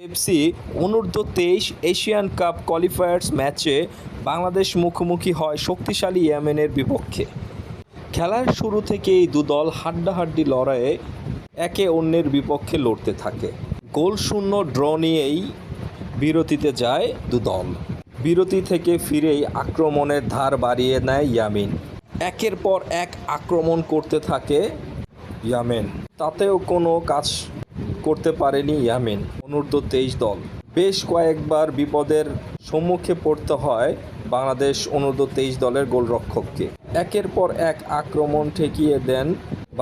FC অনূর্ধ্ব তেইশ Asian cup qualifiers ম্যাচে বাংলাদেশ মুখোমুখি হয় শক্তিশালী ইয়েমেনের বিপক্ষে। খেলার শুরু থেকেই দুদল হাড্ডাহাড্ডি লড়াইয়ে একে অন্যের বিপক্ষে লড়তে থাকে। গোল শূন্য ড্র নিয়েই বিরতিতে যায় দুদল। বিরতি থেকে ফিরেই আক্রমণের ধার বাড়িয়ে নেয় ইয়ামিন। একের পর এক আক্রমণ করতে থাকে ইয়ামেন। তাতেও কোনো কাজ করতে পারেনি ইয়ামেন, অনূর্ধ্ব তেইশ দল। বেশ কয়েকবার বিপদের সম্মুখে পড়তে হয় বাংলাদেশ অনূর্ধ্ব তেইশ দলের গোলরক্ষককে। একের পর এক আক্রমণ ঠেকিয়ে দেন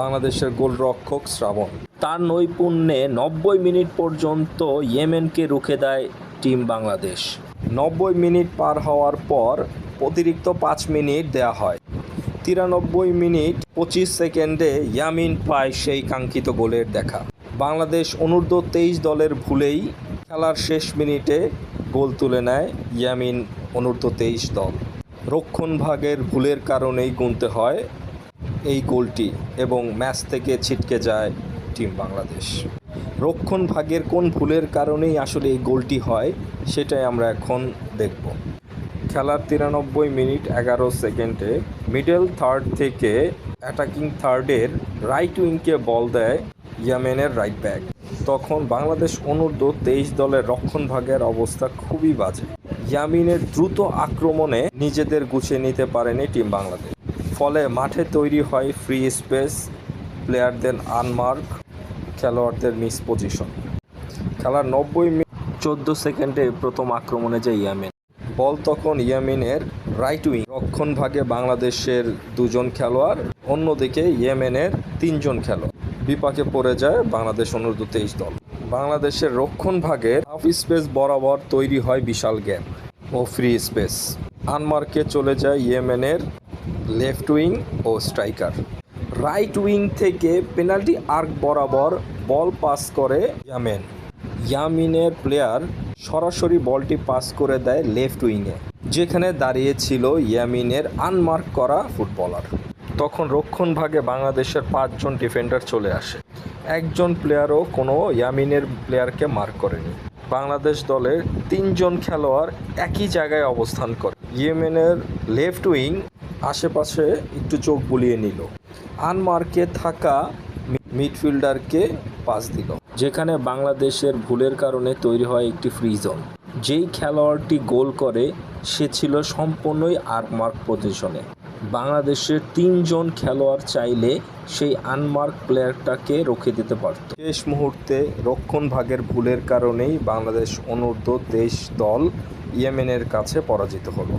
বাংলাদেশের গোলরক্ষক শ্রাবণ। তার নৈপুণ্যে নব্বই মিনিট পর্যন্ত ইয়েমেনকে রুখে দেয় টিম বাংলাদেশ। নব্বই মিনিট পার হওয়ার পর অতিরিক্ত পাঁচ মিনিট দেয়া হয়। তিরানব্বই মিনিট পঁচিশ সেকেন্ডে ইয়ামিন পায় সেই কাঙ্ক্ষিত গোলের দেখা। বাংলাদেশ অনূর্ধ্ব তেইশ দলের ভুলেই খেলার শেষ মিনিটে গোল তুলে নেয় ইয়ামিন অনূর্ধ্ব তেইশ দল। রক্ষণভাগের ভুলের কারণেই গুনতে হয় এই গোলটি এবং ম্যাচ থেকে ছিটকে যায় টিম বাংলাদেশ। রক্ষণ ভাগের কোন ভুলের কারণেই আসলে এই গোলটি হয় সেটাই আমরা এখন দেখব। খেলার তিরানব্বই মিনিট এগারো সেকেন্ডে মিডল থার্ড থেকে অ্যাটাকিং থার্ডের রাইট উইংকে বল দেয় ইয়ামেনের রাইট ব্যাক তখন বাংলাদেশ অনূর্ধ্ব তেইশ দলের রক্ষণ ভাগের অবস্থা খুবই বাজে। ইয়ামিনের দ্রুত আক্রমণে নিজেদের গুছিয়ে নিতে পারেনি টিম বাংলাদেশ। ফলে মাঠে তৈরি হয় ফ্রি স্পেস প্লেয়ারদের আনমার্ক খেলোয়াড়দের মিস পজিশন খেলার নব্বই মিনিট, চোদ্দ সেকেন্ডে প্রথম আক্রমণে যায় ইয়ামেন। বল তখন ইয়ামিনের রাইট উইং রক্ষণ ভাগে বাংলাদেশের দুজন খেলোয়াড়, অন্যদিকে ইয়েমেনের তিনজন খেলোয়াড়। বিপাকে পড়ে যায় বাংলাদেশ অনূর্ধ্ব তেইশ দল। বাংলাদেশের রক্ষণ ভাগের হাফ স্পেস বরাবর তৈরি হয় বিশাল গ্যাপ ও ফ্রি স্পেস। আনমার্কে চলে যায় ইয়েমেনের লেফট উইং ও স্ট্রাইকার। রাইট উইং থেকে পেনাল্টি আর্ক বরাবর বল পাস করে ইয়ামেন। ইয়ামিনের প্লেয়ার সরাসরি বলটি পাস করে দেয় লেফট উইংয়ে, যেখানে দাঁড়িয়ে ছিল ইয়ামিনের আনমার্ক করা ফুটবলার। তখন রক্ষণ ভাগে বাংলাদেশের পাঁচজন ডিফেন্ডার চলে আসে। একজন প্লেয়ারও কোনো ইয়ামিনের প্লেয়ারকে মার্ক করেনি। বাংলাদেশ দলের তিনজন খেলোয়াড় একই জায়গায় অবস্থান করে। ইয়েমেনের লেফট উইং আশেপাশে একটু চোখ বুলিয়ে নিল। আনমার্কে থাকা মিডফিল্ডারকে পাস দিল। যেখানে বাংলাদেশের ভুলের কারণে তৈরি হয় একটি ফ্রি জোন যেই খেলোয়াড়টি গোল করে, সে ছিল সম্পূর্ণই আর্কমার্ক পজিশনে। বাংলাদেশের তিনজন খেলোয়াড় চাইলে সেই আনমার্ক প্লেয়ারটাকে রুখে দিতে পারত। শেষ মুহূর্তে রক্ষণভাগের ভুলের কারণেই বাংলাদেশ অনূর্ধ্ব তেইশ দল ইয়েমেনের কাছে পরাজিত হলো।